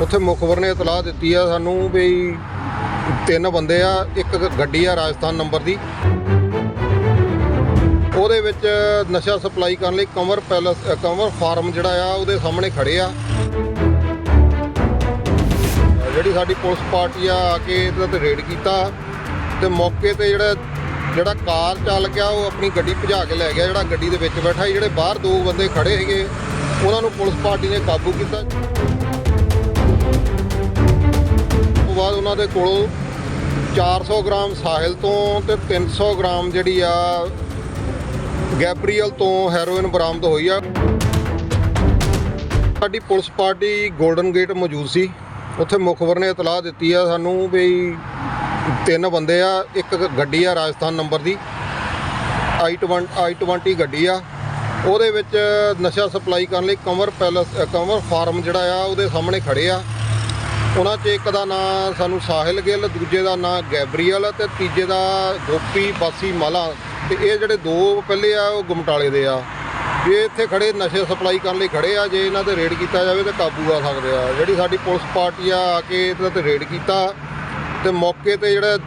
ਉੱਥੇ ਮੁਖਬਰ ਨੇ ਇਤਲਾਹ ਦਿੱਤੀ ਆ ਸਾਨੂੰ ਵੀ ਤਿੰਨ ਬੰਦੇ ਆ, ਇੱਕ ਗੱਡੀ ਆ ਰਾਜਸਥਾਨ ਨੰਬਰ ਦੀ। ਉਹਦੇ ਵਿੱਚ ਨਸ਼ਾ ਸਪਲਾਈ ਕਰਨ ਲਈ ਕੰਵਰ ਪੈਲਸ ਕੰਵਰ ਫਾਰਮ ਜਿਹੜਾ ਆ, ਉਹਦੇ ਸਾਹਮਣੇ ਖੜੇ ਆ। ਜਿਹੜੀ ਸਾਡੀ ਪੁਲਿਸ ਪਾਰਟੀ ਆ ਆ ਕੇ ਇਹਦੇ ਤੇ ਰੇਡ ਕੀਤਾ ਤੇ ਮੌਕੇ ਤੇ ਜਿਹੜਾ ਜਿਹੜਾ ਕਾਰ ਚਾਲਕ ਆ, ਉਹ ਆਪਣੀ ਗੱਡੀ ਭਜਾ ਕੇ ਲੈ ਗਿਆ, ਜਿਹੜਾ ਗੱਡੀ ਦੇ ਵਿੱਚ ਬੈਠਾ ਜਿਹੜੇ ਬਾਹਰ ਦੋ ਬੰਦੇ ਖੜੇ ਸੀਗੇ, ਉਹਨਾਂ ਨੂੰ ਪੁਲਿਸ ਪਾਰਟੀ ਨੇ ਕਾਬੂ ਕੀਤਾ। ਬਾਅਦ ਉਹਨਾਂ ਦੇ ਕੋਲੋਂ 400 ਗ੍ਰਾਮ ਸਾਹਿਲ ਤੋਂ ਤੇ 300 ਗ੍ਰਾਮ ਜਿਹੜੀ ਆ ਗੈਬਰੀਅਲ ਤੋਂ ਹੈਰੋਇਨ ਬਰਾਮਦ ਹੋਈ ਆ। ਸਾਡੀ ਪੁਲਿਸ ਪਾਰਟੀ ਗੋਲਡਨ ਗੇਟ ਮੌਜੂਦ ਸੀ। ਉੱਥੇ ਮੁਖਬਰ ਨੇ ਇਤਲਾਹ ਦਿੱਤੀ ਆ ਸਾਨੂੰ ਵੀ ਤਿੰਨ ਬੰਦੇ ਆ, ਇੱਕ ਗੱਡੀ ਆ ਰਾਜਸਥਾਨ ਨੰਬਰ ਦੀ। i20 i20 ਗੱਡੀ ਆ। ਉਹਦੇ ਵਿੱਚ ਨਸ਼ਾ ਸਪਲਾਈ ਕਰਨ ਲਈ ਕੰਵਰ ਪੈਲਸ ਕੰਵਰ ਫਾਰਮ ਜਿਹੜਾ ਆ, ਉਹਦੇ ਸਾਹਮਣੇ ਖੜੇ ਆ। ਉਹਨਾਂ 'ਚ ਇੱਕ ਦਾ ਨਾਂ ਸਾਨੂੰ ਸਾਹਿਲ ਗਿੱਲ, ਦੂਜੇ ਦਾ ਨਾਂ ਗੈਬਰੀਅਲ ਤੇ ਤੀਜੇ ਦਾ ਗੋਪੀ ਬਾਸੀ ਮਾਲਾ। ਤੇ ਇਹ ਜਿਹੜੇ ਦੋ ਪਹਿਲੇ ਆ, ਉਹ ਗੁਮਟਾਲੇ ਦੇ ਆ। ਜੇ ਇੱਥੇ ਖੜੇ ਨਸ਼ੇ ਸਪਲਾਈ ਕਰਨ ਲਈ ਖੜੇ ਆ, ਜੇ ਇਹਨਾਂ ਤੇ ਰੇਡ ਕੀਤਾ ਜਾਵੇ ਤਾਂ ਕਾਬੂ ਆ ਸਕਦੇ ਆ। ਜਿਹੜੀ ਸਾਡੀ ਪੁਲਿਸ ਪਾਰਟੀ ਆ ਆ ਕੇ ਇਹਨਾਂ ਤੇ ਰੇਡ ਕੀਤਾ ਤੇ ਮੌਕੇ ਤੇ ਜਿਹੜਾ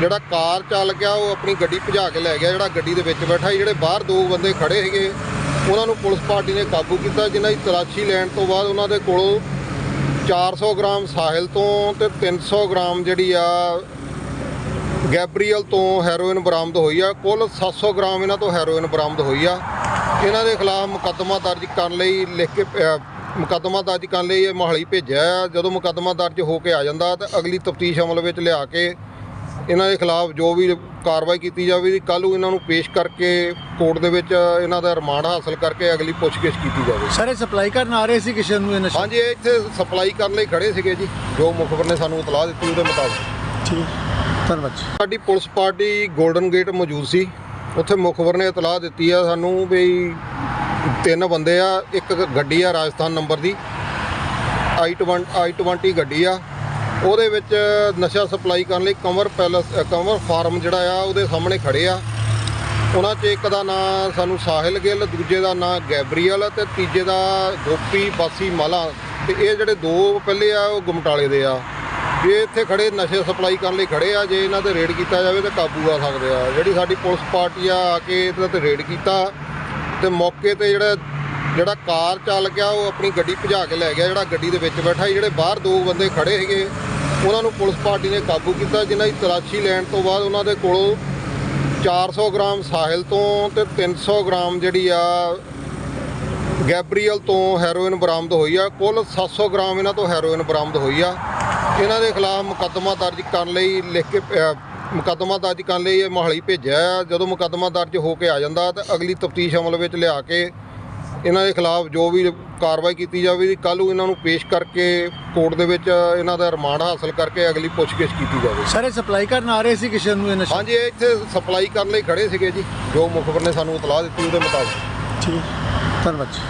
ਜਿਹੜਾ ਕਾਰ ਚਾਲਕ ਆ, ਉਹ ਆਪਣੀ ਗੱਡੀ ਭਜਾ ਕੇ ਲੈ ਗਿਆ, ਜਿਹੜਾ ਗੱਡੀ ਦੇ ਵਿੱਚ ਬੈਠਾ ਸੀ। ਜਿਹੜੇ ਬਾਹਰ ਦੋ ਬੰਦੇ ਖੜੇ ਸੀਗੇ, ਉਹਨਾਂ ਨੂੰ ਪੁਲਿਸ ਪਾਰਟੀ ਨੇ ਕਾਬੂ ਕੀਤਾ, ਜਿਨ੍ਹਾਂ ਦੀ ਤਲਾਸ਼ੀ ਲੈਣ ਤੋਂ ਬਾਅਦ ਉਹਨਾਂ ਦੇ ਕੋਲੋਂ 400 ਗ੍ਰਾਮ ਸਾਹਿਲ ਤੋਂ ਤੇ 300 ਗ੍ਰਾਮ ਜਿਹੜੀ ਆ ਗੈਬਰੀਅਲ ਤੋਂ ਹੈਰੋਇਨ ਬਰਾਮਦ ਹੋਈ ਆ। ਕੁੱਲ 700 ਗ੍ਰਾਮ ਇਹਨਾਂ ਤੋਂ ਹੈਰੋਇਨ ਬਰਾਮਦ ਹੋਈ ਆ। ਇਹਨਾਂ ਦੇ ਖਿਲਾਫ ਮੁਕੱਦਮਾ ਦਰਜ ਕਰਨ ਲਈ ਲਿਖ ਕੇ ਮੁਕੱਦਮਾ ਦਰਜ ਕਰਨ ਲਈ ਇਹ ਮੋਹਾਲੀ ਭੇਜਿਆ ਆ। ਜਦੋਂ ਮੁਕੱਦਮਾ ਦਰਜ ਹੋ ਕੇ ਆ ਜਾਂਦਾ ਤਾਂ ਅਗਲੀ ਤਫਤੀਸ਼ ਅਮਲ ਵਿੱਚ ਲਿਆ ਕੇ ਇਹਨਾਂ ਦੇ ਖਿਲਾਫ ਜੋ ਵੀ ਕਾਰਵਾਈ ਕੀਤੀ ਜਾਵੇਗੀ ਕੱਲ੍ਹ ਨੂੰ ਇਹਨਾਂ ਨੂੰ ਪੇਸ਼ ਕਰਕੇ ਕੋਰਟ ਦੇ ਵਿੱਚ ਇਹਨਾਂ ਦਾ ਰਿਮਾਂਡ ਹਾਸਲ ਕਰਕੇ ਅਗਲੀ ਪੁੱਛਗਿੱਛ ਕੀਤੀ ਜਾਵੇ। ਸਾਰੇ ਸਪਲਾਈ ਕਰਨ ਆ ਰਹੇ ਸੀ ਕਿਸੇ ਨੂੰ ਇਹ ਨਸ਼ਾ? ਹਾਂਜੀ ਇਹ ਇੱਥੇ ਸਪਲਾਈ ਕਰਨ ਲਈ ਖੜੇ ਸੀਗੇ ਜੀ। ਜੋ ਮੁਖਬਰ ਨੇ ਸਾਨੂੰ ਇਤਲਾਹ ਦਿੱਤੀ ਉਹਦੇ ਮੁਤਾਬਕ। ਠੀਕ ਧੰਨਵਾਦ। ਸਾਡੀ ਪੁਲਿਸ ਪਾਰਟੀ 골ਡਨ ਗੇਟ ਮੌਜੂਦ ਸੀ। ਉੱਥੇ ਮੁਖਬਰ ਨੇ ਇਤਲਾਹ ਦਿੱਤੀ ਆ ਸਾਨੂੰ ਵੀ ਤਿੰਨ ਬੰਦੇ ਆ ਇੱਕ ਗੱਡੀ ਆ ਰਾਜਸਥਾਨ ਨੰਬਰ ਦੀ। I20 i20 ਗੱਡੀ ਆ। ਉਹਦੇ ਵਿੱਚ ਨਸ਼ਾ ਸਪਲਾਈ ਕਰਨ ਲਈ ਕੰਵਰ ਪੈਲਸ ਕੰਵਰ ਫਾਰਮ ਜਿਹੜਾ ਆ, ਉਹਦੇ ਸਾਹਮਣੇ ਖੜੇ ਆ। ਉਹਨਾਂ 'ਚ ਇੱਕ ਦਾ ਨਾਂ ਸਾਨੂੰ ਸਾਹਿਲ ਗਿੱਲ, ਦੂਜੇ ਦਾ ਨਾਂ ਗੈਬਰੀਅਲ ਤੇ ਤੀਜੇ ਦਾ ਗੋਪੀ ਬਾਸੀ ਮਾਲਾ। ਤੇ ਇਹ ਜਿਹੜੇ ਦੋ ਪਹਿਲੇ ਆ, ਉਹ ਗੁਮਟਾਲੇ ਦੇ ਆ। ਜੇ ਇੱਥੇ ਖੜੇ ਨਸ਼ੇ ਸਪਲਾਈ ਕਰਨ ਲਈ ਖੜੇ ਆ, ਜੇ ਇਹਨਾਂ ਤੇ ਰੇਡ ਕੀਤਾ ਜਾਵੇ ਤਾਂ ਕਾਬੂ ਆ ਸਕਦੇ ਆ। ਜਿਹੜੀ ਸਾਡੀ ਪੁਲਿਸ ਪਾਰਟੀ ਆ ਆ ਕੇ ਇਹਨਾਂ ਤੇ ਰੇਡ ਕੀਤਾ। ਤੇ ਮੌਕੇ ਤੇ ਜਿਹੜਾ ਜਿਹੜਾ ਕਾਰ ਚਾਲਕ ਆ, ਉਹ ਆਪਣੀ ਗੱਡੀ ਭਜਾ ਕੇ ਲੈ ਗਿਆ, ਜਿਹੜਾ ਗੱਡੀ ਦੇ ਵਿੱਚ ਬੈਠਾ ਜਿਹੜੇ ਬਾਹਰ ਦੋ ਬੰਦੇ ਖੜੇ ਸੀਗੇ ਉਹਨਾਂ ਨੂੰ ਪੁਲਿਸ ਪਾਰਟੀ ਨੇ ਕਾਬੂ ਕੀਤਾ, ਜਿਨ੍ਹਾਂ ਦੀ ਤਲਾਸ਼ੀ ਲੈਣ ਤੋਂ ਬਾਅਦ ਉਹਨਾਂ ਦੇ ਕੋਲੋਂ 400 ਗ੍ਰਾਮ ਸਾਹਿਲ ਤੋਂ ਤੇ 300 ਗ੍ਰਾਮ ਜਿਹੜੀ ਆ ਗੈਬਰੀਅਲ ਤੋਂ ਹੈਰੋਇਨ ਬਰਾਮਦ ਹੋਈ ਆ। ਕੁੱਲ 700 ਗ੍ਰਾਮ ਇਹਨਾਂ ਤੋਂ ਹੈਰੋਇਨ ਬਰਾਮਦ ਹੋਈ ਆ। ਇਹਨਾਂ ਦੇ ਖਿਲਾਫ ਮੁਕੱਦਮਾ ਦਰਜ ਕਰਨ ਲਈ ਲਿਖ ਕੇ ਮੁਕੱਦਮਾ ਦਰਜ ਕਰਨ ਲਈ ਇਹ ਮੋਹਾਲੀ ਭੇਜਿਆ ਆ। ਜਦੋਂ ਮੁਕੱਦਮਾ ਦਰਜ ਹੋ ਕੇ ਆ ਜਾਂਦਾ ਤਾਂ ਅਗਲੀ ਤਫਤੀਸ਼ ਅਮਲ ਵਿੱਚ ਲਿਆ ਕੇ ਇਹਨਾਂ ਦੇ ਖਿਲਾਫ ਜੋ ਵੀ ਕਾਰਵਾਈ ਕੀਤੀ ਜਾਵੇਗੀ ਕੱਲ੍ਹ ਨੂੰ ਇਹਨਾਂ ਨੂੰ ਪੇਸ਼ ਕਰਕੇ ਕੋਰਟ ਦੇ ਵਿੱਚ ਇਹਨਾਂ ਦਾ ਰਿਮਾਂਡ ਹਾਸਲ ਕਰਕੇ ਅਗਲੀ ਪੁੱਛਗਿੱਛ ਕੀਤੀ ਜਾਵੇ। ਸਾਰੇ ਸਪਲਾਈ ਕਰਨ ਆ ਰਹੇ ਸੀ ਕਿਸੇ ਨੂੰ ਇਹ ਨਸ਼ਾ? ਹਾਂਜੀ ਇਹ ਇੱਥੇ ਸਪਲਾਈ ਕਰਨ ਲਈ ਖੜੇ ਸੀਗੇ ਜੀ ਜੋ ਮੁਖਬਰ ਨੇ ਸਾਨੂੰ ਇਤਲਾਹ ਦਿੱਤੀ ਉਹਦੇ ਮੁਤਾਬਕ। ਠੀਕ ਧੰਨਵਾਦ ਜੀ।